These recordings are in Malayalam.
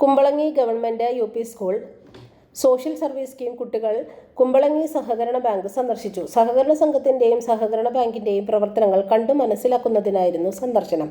Kumbalangi government U P school social service scheme കുട്ടികൾ കുമ്പളങ്ങി സഹകരണ ബാങ്ക് സന്ദർശിച്ചു. സഹകരണ സംഘത്തിന്റെയും സഹകരണ ബാങ്കിന്റെയും പ്രവർത്തനങ്ങൾ കണ്ടു മനസ്സിലാക്കുന്നതിനായിരുന്നു സന്ദർശനം.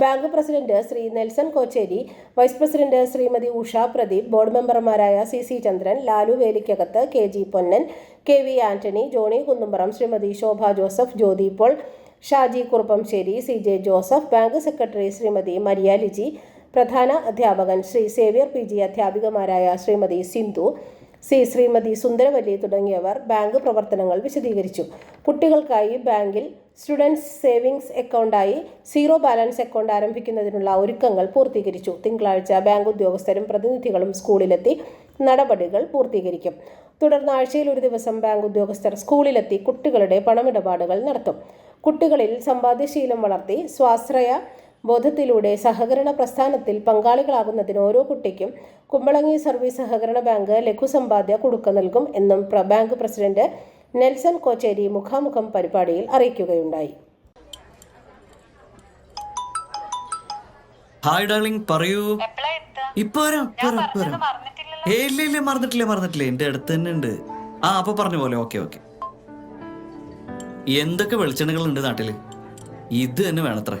Bank president Shri Nelson Kocheri vice president Shrimati Usha Pradeep board മെമ്പർമാരായ C C Chandran Lalu Velikkakathu K G Ponnan K V Antony Johny Kunnumpuram Shrimati Shobha Joseph Jyothi Paul Shaji Kuruppassery C J Joseph bank secretary Shrimati Maria Liji പ്രധാന അധ്യാപകൻ ശ്രീ സേവ്യർ പി ജി അധ്യാപികമാരായ ശ്രീമതി സിന്ധു സി ശ്രീമതി സുന്ദരവല്ലി തുടങ്ങിയവർ ബാങ്ക് പ്രവർത്തനങ്ങൾ വിശദീകരിച്ചു. കുട്ടികൾക്കായി ബാങ്കിൽ സ്റ്റുഡൻസ് സേവിങ്സ് അക്കൗണ്ടായി സീറോ ബാലൻസ് അക്കൗണ്ട് ആരംഭിക്കുന്നതിനുള്ള ഒരുക്കങ്ങൾ പൂർത്തീകരിച്ചു. തിങ്കളാഴ്ച ബാങ്ക് ഉദ്യോഗസ്ഥരും പ്രതിനിധികളും സ്കൂളിലെത്തി നടപടികൾ പൂർത്തീകരിക്കും. തുടർന്ന് ആഴ്ചയിൽ ഒരു ദിവസം ബാങ്ക് ഉദ്യോഗസ്ഥർ സ്കൂളിലെത്തി കുട്ടികളുടെ പണമിടപാടുകൾ നടത്തും. കുട്ടികളിൽ സമ്പാദ്യശീലം വളർത്തി സ്വാശ്രയ ബോധത്തിലൂടെ സഹകരണ പ്രസ്ഥാനത്തിൽ പങ്കാളികളാകുന്നതിന് ഓരോ കുട്ടിക്കും കുമ്പളങ്ങി സർവീസ് സഹകരണ ബാങ്ക് ലഘുസമ്പാദ്യ കുടുക്ക നൽകും എന്നും ബാങ്ക് പ്രസിഡന്റ് നെൽസൺ കോച്ചേരി മുഖാമുഖം പരിപാടിയിൽ അറിയിക്കുകയുണ്ടായി. ഹായ് ഡാർലിംഗ് പറയൂ? ഇപ്പൊ ഇല്ല ഇല്ല മറന്നിട്ടില്ല മറന്നിട്ടില്ല. എന്റെ അടുത്ത് തന്നെ ഉണ്ട്. ആ അപ്പൊ പറഞ്ഞ പോലെ ഓക്കെ ഓക്കെ. എന്തൊക്കെ വെളിച്ചെണ്ണകൾ ഉണ്ട് നാട്ടിൽ? ഇത് തന്നെ വേണത്രേ.